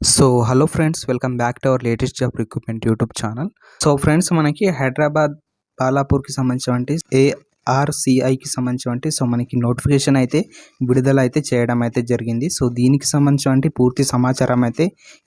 So hello friends welcome back to our latest job recruitment YouTube channel so friends మనకి హైదరాబాద్ బాలాపూర్కి ఏ ఆర్సీఐకి సంబంధించి so మనకి notification అయితే విడుదల అయితే చేయడం అయితే జరిగింది. సో దీనికి సంబంధించి పూర్తి సమాచారం అయితే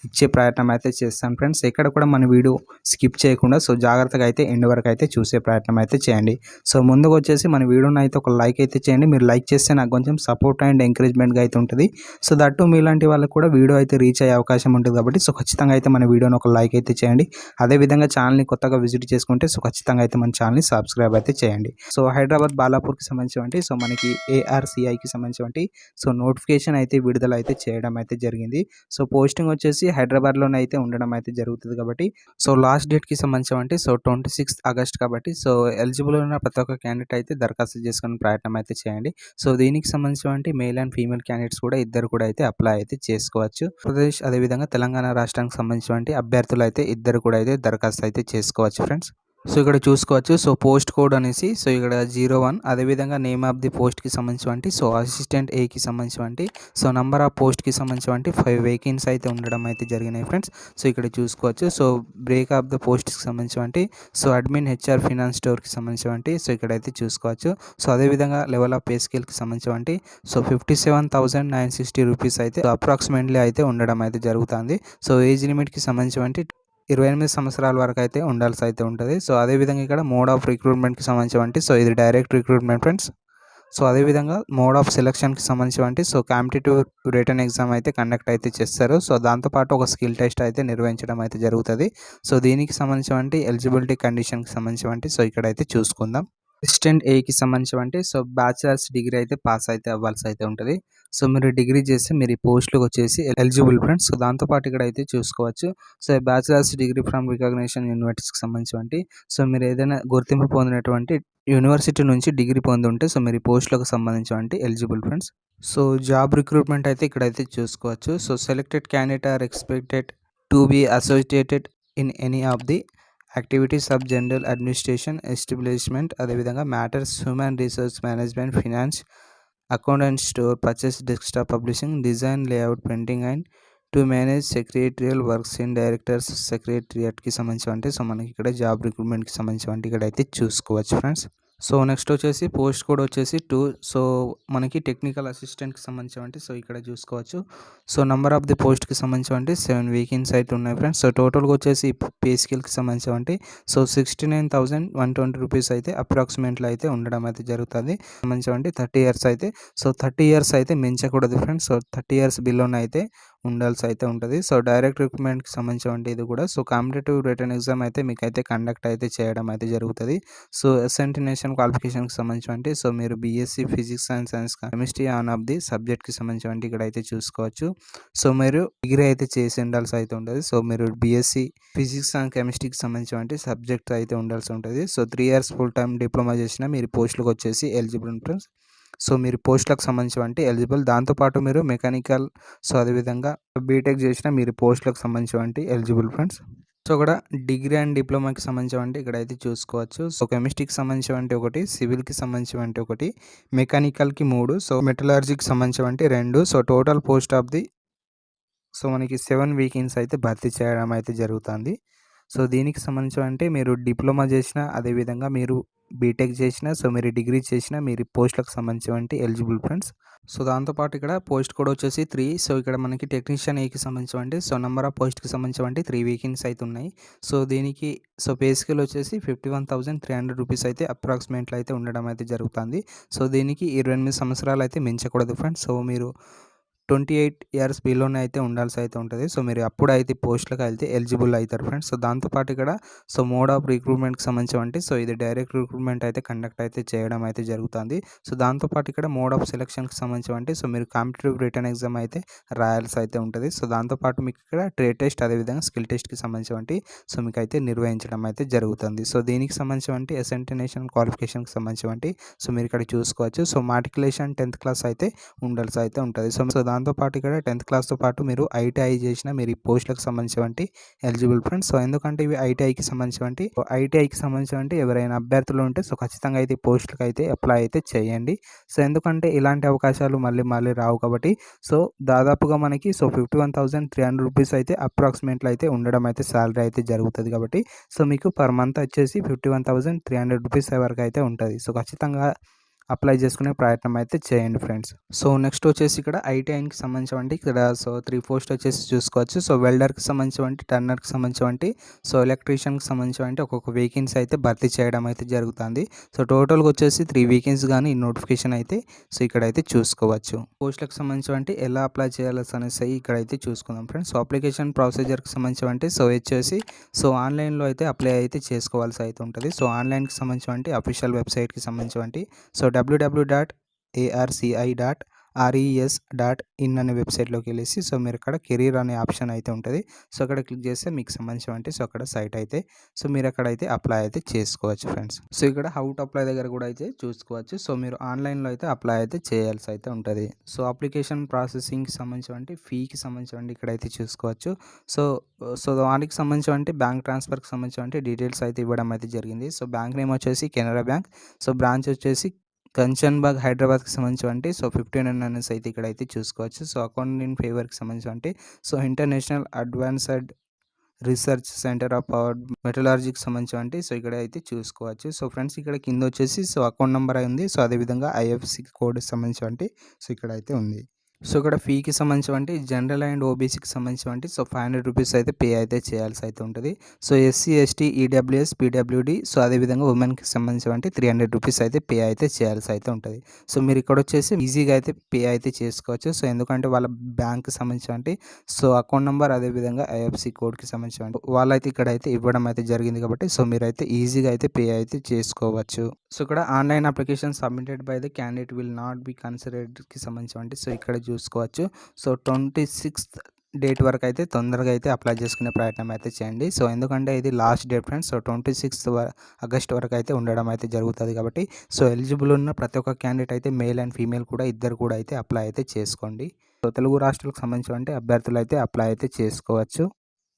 ఇచ్చే ప్రయత్నం అయితే చేస్తాను ఫ్రెండ్స్. ఎక్కడ కూడా మన వీడియో స్కిప్ చేయకుండా సో జాగ్రత్తగా అయితే ఎండ్ వరకు అయితే చూసే ప్రయత్నం అయితే చేయండి. సో ముందుకు వచ్చేసి మన వీడియోని అయితే ఒక లైక్ అయితే చేయండి. మీరు లైక్ చేస్తే నాకు కొంచెం సపోర్ట్ అండ్ ఎంకరేజ్మెంట్గా అయితే ఉంటుంది. సో దట్టు మీలాంటి వాళ్ళకి కూడా వీడియో అయితే రీచ్ అయ్యే అవకాశం ఉంటుంది కాబట్టి సో ఖచ్చితంగా అయితే మన వీడియోని ఒక లైక్ అయితే చేయండి. అదేవిధంగా ఛానల్ని కొత్తగా విజిట్ చేసుకుంటే సో ఖచ్చితంగా అయితే మన ఛానల్ని సబ్స్క్రైబ్ అయితే చేయండి. సో హైదరాబాద్ బాలాపూర్కి సంబంధించినటువంటి సో మనకి ఏఆర్సిఐకి సంబంధించినటువంటి సో నోటిఫికేషన్ అయితే విడుదల అయితే చేయడం అయితే జరిగింది. సో పోస్టింగ్ వచ్చేసి హైదరాబాద్లోనే అయితే ఉండడం అయితే జరుగుతుంది కాబట్టి సో లాస్ట్ డేట్కి సంబంధించినటువంటి సో ట్వంటీ సిక్స్త్ ఆగస్ట్ కాబట్టి సో ఎలిజిబుల్ ఉన్న ప్రతి ఒక్క క్యాండిడేట్ అయితే దరఖాస్తు చేసుకునే ప్రయత్నం అయితే చేయండి. సో దీనికి సంబంధించినటువంటి మేల్ అండ్ ఫీమేల్ క్యాండిడేట్స్ కూడా ఇద్దరు కూడా అయితే అప్లై అయితే చేసుకోవచ్చు. ప్రదేశ్ అదేవిధంగా తెలంగాణ రాష్ట్రానికి సంబంధించినటువంటి అభ్యర్థులు అయితే ఇద్దరు కూడా అయితే దరఖాస్తు అయితే చేసుకోవచ్చు ఫ్రెండ్స్. సో ఇక్కడ చూసుకోవచ్చు. సో పోస్ట్ కోడ్ అనేసి సో ఇక్కడ జీరో వన్. అదేవిధంగా నేమ్ ఆఫ్ ది పోస్ట్కి సంబంధించి సో అసిస్టెంట్ ఏకి సంబంధించి సో నంబర్ ఆఫ్ పోస్ట్కి సంబంధించి ఫైవ్ వేకెన్సీ అయితే ఉండడం అయితే జరిగినాయి ఫ్రెండ్స్. సో ఇక్కడ చూసుకోవచ్చు. సో బ్రేక్ ఆఫ్ ద పోస్ట్కి సంబంధించి సో అడ్మిన్ హెచ్ఆర్ ఫినాన్స్ స్టోర్కి సంబంధించి సో ఇక్కడ అయితే చూసుకోవచ్చు. సో అదేవిధంగా లెవెల్ ఆఫ్ పే స్కేల్కి సంబంధించి so fifty seven thousand nine sixty rupees అయితే అప్రాక్సిమేట్లీ అయితే ఉండడం అయితే జరుగుతుంది. సో ఏజ్ లిమిట్కి సంబంధించి ఇరవై ఎనిమిది సంవత్సరాల వరకు అయితే ఉండాల్సి అయితే ఉంటుంది. సో అదేవిధంగా ఇక్కడ మోడ్ ఆఫ్ రిక్రూట్మెంట్కి సంబంధించి సో ఇది డైరెక్ట్ రిక్రూట్మెంట్ ఫ్రెండ్స్. సో అదేవిధంగా మోడ్ ఆఫ్ సెలక్షన్కి సంబంధించి సో కాంపిటేటివ్ రిటర్న్ ఎగ్జామ్ అయితే కండక్ట్ అయితే చేస్తారు. సో దాంతోపాటు ఒక స్కిల్ టెస్ట్ అయితే నిర్వహించడం అయితే జరుగుతుంది. సో దీనికి సంబంధించి ఎలిజిబిలిటీ కండిషన్కి సంబంధించి సో ఇక్కడైతే చూసుకుందాం. అసిస్టెంట్ ఏకి సంబంధించి సో బ్యాచిలర్స్ డిగ్రీ అయితే పాస్ అయితే అవ్వాల్సి అయితే ఉంటుంది. సో మీరు డిగ్రీ చేస్తే మీరు ఈ పోస్టులకు వచ్చేసి ఎలిజిబుల్ ఫ్రెండ్స్ సో దాంతోపాటు ఇక్కడ అయితే చూసుకోవచ్చు. So bachelor's degree from recognition యూనివర్సిటీకి సంబంధించి సో మీరు ఏదైనా గుర్తింపు పొందినటువంటి యూనివర్సిటీ నుంచి డిగ్రీ పొంది ఉంటే సో మీరు ఈ పోస్టులకు సంబంధించి eligible friends so job recruitment అయితే ఇక్కడైతే చూసుకోవచ్చు. So selected candidate are expected to be associated in any of the activities of general administration establishment అదేవిధంగా matters human resource management finance account and store purchase desktop publishing design layout printing and to manage secretarial works in directors సెక్రటరియట్కి సంబంధించి so మనకి ఇక్కడ job రిక్రూట్మెంట్కి సంబంధించి ఇక్కడ అయితే చూసుకోవచ్చు friends. So next వచ్చేసి post code వచ్చేసి టూ. సో మనకి టెక్నికల్ అసిస్టెంట్కి సంబంధించి సో ఇక్కడ చూసుకోవచ్చు. సో నెంబర్ ఆఫ్ ది పోస్ట్కి సంబంధించి సెవెన్ వీకెన్స్ అయితే ఉన్నాయి ఫ్రెండ్స్. సో టోటల్గా వచ్చేసి పే స్కిల్కి సంబంధించి so sixty nine thousand one twenty rupees అయితే అప్రాక్సిమేట్లో అయితే ఉండడం అయితే జరుగుతుంది. సంబంధించి థర్టీ ఇయర్స్ అయితే సో థర్టీ ఇయర్స్ అయితే మించకూడదు ఫ్రెండ్స్. సో థర్టీ ఇయర్స్ బిల్లోనే అయితే ఉండాల్సి అయితే ఉంటుంది. సో డైరెక్ట్ రిక్రూట్మెంట్కి సంబంధించి ఇది కూడా. సో కాంపిటేటివ్ రిటర్న్ ఎగ్జామ్ అయితే మీకు అయితే కండక్ట్ అయితే చేయడం అయితే జరుగుతుంది. సో ఎస్ఎన్టీ నేషన్ క్వాలిఫికేషన్కి సంబంధించి సో మీరు BSc physics and science chemistry on of the సబ్జెక్ట్కి సంబంధించి ఇక్కడ అయితే చూసుకోవచ్చు. సో మీరు డిగ్రీ అయితే చేసి ఉండాల్సి అయితే ఉంటుంది. సో మీరు బీఎస్సీ ఫిజిక్స్ అండ్ కెమిస్ట్రీకి సంబంధించి సబ్జెక్ట్ అయితే ఉండాల్సి ఉంటుంది. So three years full time diploma చేసిన మీరు పోస్టులకు వచ్చేసి ఎలిజిబుల్ ఉంటుంది సో మీరు పోస్టులకు సంబంధించి ఎలిజిబుల్. దాంతోపాటు మీరు మెకానికల్ సో అదేవిధంగా బీటెక్ చేసిన మీరు పోస్టులకు సంబంధించి ఎలిజిబుల్ ఫ్రెండ్స్. సో కూడా డిగ్రీ అండ్ డిప్లొమాకి సంబంధించి ఇక్కడ అయితే చూసుకోవచ్చు. సో కెమిస్ట్రీకి సంబంధించి ఒకటి సివిల్కి సంబంధించి ఒకటి మెకానికల్కి మూడు సో మెటలర్జీకి సంబంధించి రెండు. So total post of the so మనకి సెవెన్ వీకెన్స్ అయితే భర్తీ చేయడం అయితే జరుగుతుంది. సో దీనికి సంబంధించి అంటే మీరు డిప్లొమా చేసిన అదేవిధంగా మీరు బీటెక్ చేసిన సో మీరు డిగ్రీ చేసిన మీరు పోస్టులకు సంబంధించి ఎలిజిబుల్ ఫ్రెండ్స్. సో దాంతోపాటు ఇక్కడ పోస్ట్ కూడా వచ్చేసి త్రీ. సో ఇక్కడ మనకి టెక్నీషియన్ ఏకి సంబంధించి సో నెంబర్ ఆఫ్ పోస్ట్కి సంబంధించి త్రీ వీకెన్స్ అయితే ఉన్నాయి. సో దీనికి సో పే స్కేల్ వచ్చేసి fifty one thousand three hundred rupees అయితే అప్రాక్సిమేట్లు అయితే ఉండడం అయితే జరుగుతుంది. సో దీనికి ఇరవై ఎనిమిది సంవత్సరాలు అయితే మించకూడదు ఫ్రెండ్స్. సో మీరు ట్వంటీ ఎయిట్ ఇయర్స్ బిలోనే అయితే ఉండాల్సి అయితే ఉంటుంది. సో మీరు అప్పుడు అయితే పోస్టులకు వెళ్తే ఎలిజిబుల్ అవుతారు ఫ్రెండ్స్. సో దాంతోపాటు ఇక్కడ సో మోడ్ ఆఫ్ రిక్రూట్మెంట్కి సంబంధించి సో ఇది డైరెక్ట్ రిక్రూట్మెంట్ అయితే కండక్ట్ అయితే చేయడం అయితే జరుగుతుంది. సో దాంతోపాటు ఇక్కడ మోడ్ ఆఫ్ సెలక్షన్కి సంబంధించి సో మీరు కాంపిటేటివ్ రిటర్న్ ఎగ్జామ్ అయితే రాయాల్సి అయితే ఉంటుంది. సో దాంతోపాటు మీకు ఇక్కడ ట్రేడ్ టెస్ట్ అదేవిధంగా స్కిల్ టెస్ట్కి సంబంధించి సో మీకు అయితే నిర్వహించడం అయితే జరుగుతుంది. సో దీనికి సంబంధించి ఎస్ఎన్టీ నేషనల్ క్వాలిఫికేషన్కి సంబంధించి సో మీరు ఇక్కడ చూసుకోవచ్చు. సో మాటికులేషన్ టెన్త్ క్లాస్ అయితే ఉండాల్సి అయితే ఉంటుంది. సో దాని దాంతోపాటు ఇక్కడ టెన్త్ క్లాస్తో పాటు మీరు ఐటీఐ చేసిన మీరు ఈ పోస్టులకు సంబంధించినటువంటి ఎలిజిబుల్ ఫ్రెండ్స్. సో ఎందుకంటే ఇవి ఐటీఐకి సంబంధించినటువంటి ఐటీఐకి సంబంధించినటువంటి ఎవరైనా అభ్యర్థులు ఉంటే సో ఖచ్చితంగా అయితే ఈ పోస్టులకు అయితే అప్లై అయితే చేయండి. సో ఎందుకంటే ఇలాంటి అవకాశాలు మళ్ళీ మళ్ళీ రావు కాబట్టి సో దాదాపుగా మనకి so fifty one thousand three hundred rupees అయితే అప్రాక్సిమేట్లో అయితే ఉండడం అయితే శాలరీ అయితే జరుగుతుంది కాబట్టి సో మీకు పర్ మంత్ వచ్చేసి fifty one thousand three hundred rupees వరకు అయితే ఉంటుంది. సో ఖచ్చితంగా అప్లై చేసుకునే ప్రయత్నం అయితే చేయండి ఫ్రెండ్స్. సో నెక్స్ట్ వచ్చేసి ఇక్కడ ఐటీఐకి సంబంధించి ఇక్కడ సో త్రీ పోస్ట్ వచ్చేసి చూసుకోవచ్చు. సో వెల్డర్కి సంబంధించి టర్నర్కి సంబంధించి సో ఎలక్ట్రీషియన్కి సంబంధించి ఒక్కొక్క వేకెన్సీ అయితే భర్తీ చేయడం అయితే జరుగుతుంది. సో టోటల్గా వచ్చేసి త్రీ వీకెన్సీ కానీ నోటిఫికేషన్ అయితే సో ఇక్కడైతే చూసుకోవచ్చు. పోస్టులకు సంబంధించి ఎలా అప్లై చేయాలి అనేసి ఇక్కడైతే చూసుకుందాం ఫ్రెండ్స్. సో అప్లికేషన్ ప్రొసీజర్కి సంబంధించి సో వచ్చేసి సో ఆన్లైన్లో అయితే అప్లై అయితే చేసుకోవాల్సి అయితే ఉంటుంది. సో ఆన్లైన్కి సంబంధించి అఫీషియల్ వెబ్సైట్కి సంబంధించి so WWW dot ARCI dot RES dot in అనే వెబ్సైట్లోకి వెళ్ళేసి సో మీరు ఇక్కడ కెరీర్ అనే ఆప్షన్ అయితే ఉంటుంది. సో అక్కడ క్లిక్ చేస్తే మీకు సంబంధించిన సో అక్కడ సైట్ అయితే సో మీరు అక్కడ అయితే అప్లై అయితే చేసుకోవచ్చు ఫ్రెండ్స్. సో ఇక్కడ హౌ టు అప్లై దగ్గర కూడా అయితే చూసుకోవచ్చు. సో మీరు ఆన్లైన్లో అయితే అప్లై అయితే చేయాల్సి అయితే ఉంటుంది. సో అప్లికేషన్ ప్రాసెసింగ్కి సంబంధించిన ఫీకి సంబంధించిన అయితే చూసుకోవచ్చు. సో సో దానికి సంబంధించిన బ్యాంక్ ట్రాన్స్ఫర్కి సంబంధించిన డీటెయిల్స్ అయితే ఇవ్వడం అయితే జరిగింది. సో బ్యాంక్ నేమ్ వచ్చేసి కెనరా బ్యాంక్. సో బ్రాంచ్ వచ్చేసి కంచన్బాగ్ హైదరాబాద్కి సంబంధించి సో ఫిఫ్టీన్ అనేసి అయితే ఇక్కడ అయితే చూసుకోవచ్చు. సో అకౌంట్ ఇన్ ఫేవర్కి సంబంధించి so International Advanced Research Centre of Power మెటలాలజీకి సంబంధించి సో ఇక్కడ అయితే చూసుకోవచ్చు. సో ఫ్రెండ్స్ ఇక్కడ కింద వచ్చేసి సో అకౌంట్ నెంబర్ ఉంది. సో అదేవిధంగా ఐఎఫ్సి కోడ్ సంబంధించి సో ఇక్కడ అయితే ఉంది. సో ఇక్కడ ఫీకి సంబంధించి జనరల్ అండ్ ఓబీసీకి సంబంధించి సో ఫైవ్ హండ్రెడ్ రూపీస్ అయితే పే అయితే చేయాల్సి అయితే ఉంటుంది. So SC ST EWS PWD so అదేవిధంగా ఉమెన్కి సంబంధించి త్రీ హండ్రెడ్ రూపీస్ అయితే పే అయితే చేయాల్సి అయితే ఉంటుంది. సో మీరు ఇక్కడ వచ్చేసి ఈజీగా అయితే పే అయితే చేసుకోవచ్చు. సో ఎందుకంటే వాళ్ళ బ్యాంక్కి సంబంధించి సో అకౌంట్ నెంబర్ అదేవిధంగా ఐఎఫ్సి కోడ్కి సంబంధించి వాళ్ళైతే ఇక్కడ అయితే ఇవ్వడం అయితే జరిగింది కాబట్టి సో మీరైతే ఈజీగా అయితే పే అయితే చేసుకోవచ్చు. సో ఇక్కడ online application submitted by the candidate will not be కన్సిడర్డ్కి సంబంధించి సో ఇక్కడ చూసుకోవచ్చు. సో ట్వంటీ సిక్స్త్ డేట్ వరకు అయితే తొందరగా అయితే అప్లై చేసుకునే ప్రయత్నం అయితే చేయండి. సో ఎందుకంటే ఇది last date friends. So twenty sixth August వరకు అయితే ఉండడం అయితే జరుగుతుంది కాబట్టి సో ఎలిజిబుల్ ఉన్న ప్రతి ఒక్క క్యాండిడేట్ అయితే మేల్ అండ్ ఫీమేల్ కూడా ఇద్దరు కూడా అయితే అప్లై అయితే చేసుకోండి. సో తెలుగు రాష్ట్రాలకు సంబంధించి అభ్యర్థులు అయితే అప్లై అయితే చేసుకోవచ్చు.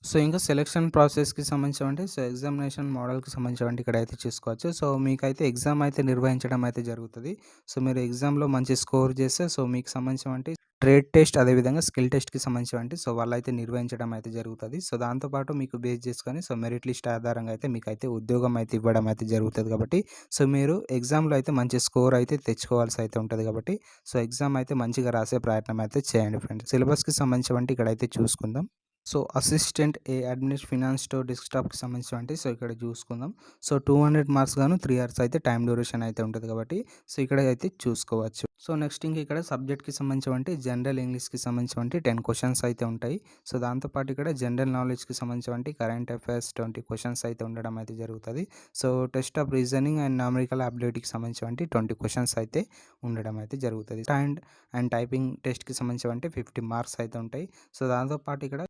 సో ఇంకా సెలెక్షన్ ప్రాసెస్కి సంబంధించి సో ఎగ్జామినేషన్ మోడల్కి సంబంధించి ఇక్కడ అయితే చూసుకోవచ్చు. సో మీకైతే ఎగ్జామ్ అయితే నిర్వహించడం అయితే జరుగుతుంది. సో మీరు ఎగ్జామ్లో మంచి స్కోర్ చేస్తే సో మీకు సంబంధించి ట్రేడ్ టెస్ట్ అదేవిధంగా స్కిల్ టెస్ట్కి సంబంధించి సో వాళ్ళైతే నిర్వహించడం అయితే జరుగుతుంది. సో దాంతోపాటు మీకు బేస్ చేసుకొని సో మెరిట్ లిస్ట్ ఆధారంగా అయితే మీకు అయితే ఉద్యోగం అయితే ఇవ్వడం అయితే జరుగుతుంది కాబట్టి సో మీరు ఎగ్జామ్లో అయితే మంచి స్కోర్ అయితే తెచ్చుకోవాల్సి అయితే ఉంటుంది కాబట్టి సో ఎగ్జామ్ అయితే మంచిగా రాసే ప్రయత్నం అయితే చేయండి ఫ్రెండ్స్ సిలబస్కి సంబంధించి ఇక్కడ అయితే చూసుకుందాం. So assistant A admin finance store డెస్క్టాప్కి సంబంధించి సో ఇక్కడ చూసుకుందాం. సో టూ హండ్రెడ్ మార్క్స్ గాను త్రీ అవర్స్ అయితే టైం డ్యూరేషన్ అయితే ఉంటుంది కాబట్టి సో ఇక్కడ అయితే చూసుకోవచ్చు. సో నెక్స్ట్ ఇంక ఇక్కడ సబ్జెక్ట్కి సంబంధించి జనరల్ ఇంగ్లీష్కి సంబంధించి టెన్ క్వశ్చన్స్ అయితే ఉంటాయి. సో దాంతోపాటు ఇక్కడ జనరల్ నాలెడ్జ్కి సంబంధించి కరెంట్ అఫైర్స్ ట్వంటీ క్వశ్చన్స్ అయితే ఉండడం అయితే జరుగుతుంది. So test of reasoning and numerical అబిలిటీకి సంబంధించి ట్వంటీ క్వశ్చన్స్ అయితే ఉండడం అయితే జరుగుతుంది. అండ్ అండ్ టైపింగ్ టెస్ట్కి సంబంధించి ఫిఫ్టీ మార్క్స్ అయితే ఉంటాయి. సో దాంతోపాటు ఇక్కడ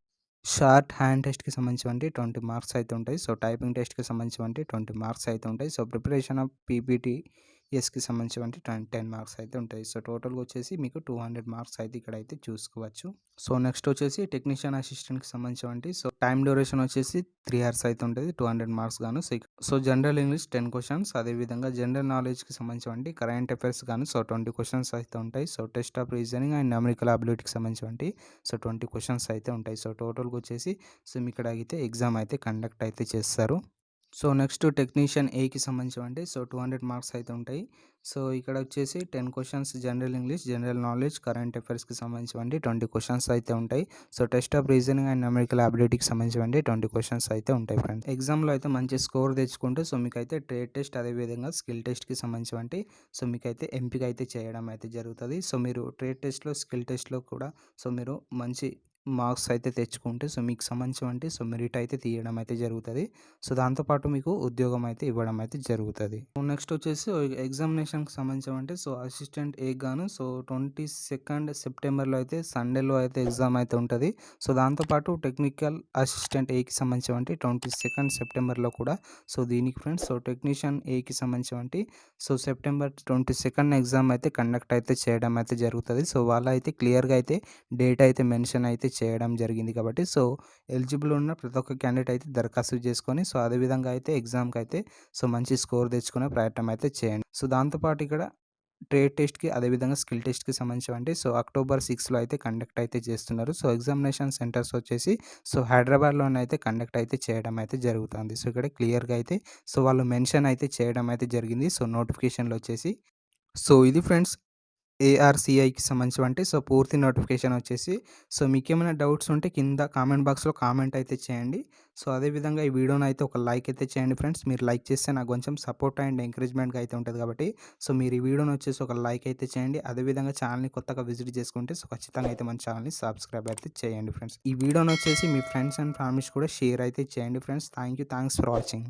షార్ట్ హ్యాండ్ టెస్ట్కి సంబంధించి ట్వంటీ మార్క్స్ అయితే ఉంటాయి. సో టైపింగ్ టెస్ట్కి సంబంధించి ట్వంటీ మార్క్స్ అయితే ఉంటాయి. సో ప్రిపరేషన్ ఆఫ్ పీపీటీ ఎస్కి సంబంధించి టెన్ టెన్ మార్క్స్ అయితే ఉంటాయి. సో టోటల్గా వచ్చేసి మీకు టూ హండ్రెడ్ మార్క్స్ అయితే ఇక్కడ అయితే చూసుకోవచ్చు. సో నెక్స్ట్ వచ్చేసి టెక్నీషియన్ అసిస్టెంట్కి సంబంధించి సో టైం డ్యూరేషన్ వచ్చేసి త్రీ అవర్స్ అయితే ఉంటుంది. టూ హండ్రెడ్ మార్క్స్ గాను so general English ten questions అదేవిధంగా జనరల్ నాలెడ్జ్కి సంబంధించి కరెంట్ అఫైర్స్ కానీ సో ట్వంటీ క్వశ్చన్స్ అయితే ఉంటాయి. So test of reasoning and numerical అబిలిటీకి సంబంధించి సో ట్వంటీ క్వశ్చన్స్ అయితే ఉంటాయి. సో టోటల్గా వచ్చేసి సో మీకు ఇక్కడ అయితే ఎగ్జామ్ అయితే కండక్ట్ అయితే చేస్తారు. సో నెక్స్ట్ టెక్నీషియన్ ఏకి సంబంధించి సో టూ హండ్రెడ్ మార్క్స్ అయితే ఉంటాయి. సో ఇక్కడ వచ్చేసి ten questions general English general knowledge current అఫైర్స్కి సంబంధించి ట్వంటీ క్వశ్చన్స్ అయితే ఉంటాయి. So test of reasoning and numerical అబిలిటీకి సంబంధించి ట్వంటీ క్వశ్చన్స్ అయితే ఉంటాయి ఫ్రెండ్స్. ఎగ్జామ్లో అయితే మంచి స్కోర్ తెచ్చుకుంటే సో మీకు అయితే ట్రేడ్ టెస్ట్ అదేవిధంగా స్కిల్ టెస్ట్కి సంబంధించి సో మీకు అయితే ఎంపిక అయితే చేయడం అయితే జరుగుతుంది. సో మీరు ట్రేడ్ టెస్ట్లో స్కిల్ టెస్ట్లో కూడా సో మీరు మంచి మార్క్స్ అయితే తెచ్చుకుంటే సో మీకు సంబంధించినటువంటి సో మెరిట్ అయితే తీయడం అయితే జరుగుతుంది. సో దాంతోపాటు మీకు ఉద్యోగం అయితే ఇవ్వడం అయితే జరుగుతుంది. నెక్స్ట్ వచ్చేసి ఎగ్జామినేషన్కి సంబంధించినటువంటి సో అసిస్టెంట్ ఏ గాను సో ట్వంటీ సెకండ్ సెప్టెంబర్లో అయితే సండేలో అయితే ఎగ్జామ్ అయితే ఉంటుంది. సో దాంతోపాటు టెక్నికల్ అసిస్టెంట్ ఏకి సంబంధించినటువంటి ట్వంటీ సెకండ్ సెప్టెంబర్లో కూడా సో దీనికి ఫ్రెండ్స్ సో టెక్నీషియన్ ఏకి సంబంధించినటువంటి so September twenty second exam అయితే కండక్ట్ అయితే చేయడం అయితే జరుగుతుంది. సో వాళ్ళు అయితే క్లియర్గా అయితే డేట్ అయితే మెన్షన్ అయితే చేయడం జరిగింది కాబట్టి సో ఎలిజిబుల్ ఉన్న ప్రతి ఒక్క క్యాండిడేట్ అయితే దరఖాస్తు చేసుకొని సో అదేవిధంగా అయితే ఎగ్జామ్కి అయితే సో మంచి స్కోర్ తెచ్చుకునే ప్రయత్నం అయితే చేయండి. సో దాంతోపాటు ఇక్కడ ట్రేడ్ టెస్ట్కి అదేవిధంగా స్కిల్ టెస్ట్కి సంబంధించినటువంటి సో అక్టోబర్ సిక్స్లో అయితే కండక్ట్ అయితే చేస్తున్నారు. సో ఎగ్జామినేషన్ సెంటర్స్ వచ్చేసి సో హైదరాబాద్లోనే అయితే కండక్ట్ అయితే చేయడం అయితే జరుగుతుంది. సో ఇక్కడ క్లియర్గా అయితే సో వాళ్ళు మెన్షన్ అయితే చేయడం అయితే జరిగింది. సో నోటిఫికేషన్లో వచ్చేసి. సో ఇది ఫ్రెండ్స్ ఏఆర్సిఐకి సంబంధించినటువంటి సో పూర్తి నోటిఫికేషన్ వచ్చేసి సో మీకు ఏమైనా డౌట్స్ ఉంటే కింద కామెంట్ బాక్స్లో కామెంట్ అయితే చేయండి. సో అదేవిధంగా ఈ వీడియోని అయితే ఒక లైక్ అయితే చేయండి ఫ్రెండ్స్. మీరు లైక్ చేస్తే నాకు కొంచెం సపోర్ట్ అండ్ ఎంకరేజ్మెంట్గా అయితే ఉంటుంది కాబట్టి సో మీరు ఈ వీడియోని వచ్చేసి ఒక లైక్ అయితే చేయండి. అదేవిధంగా ఛానల్ని కొత్తగా విజిట్ చేసుకుంటే సో ఖచ్చితంగా అయితే మన ఛానల్ని సబ్స్క్రైబ్ అయితే చేయండి ఫ్రెండ్స్. ఈ వీడియోని వచ్చేసి మీ ఫ్రెండ్స్ అండ్ ఫ్యామిలీస్ కూడా షేర్ అయితే చేయండి friends. Thank you thanks for watching.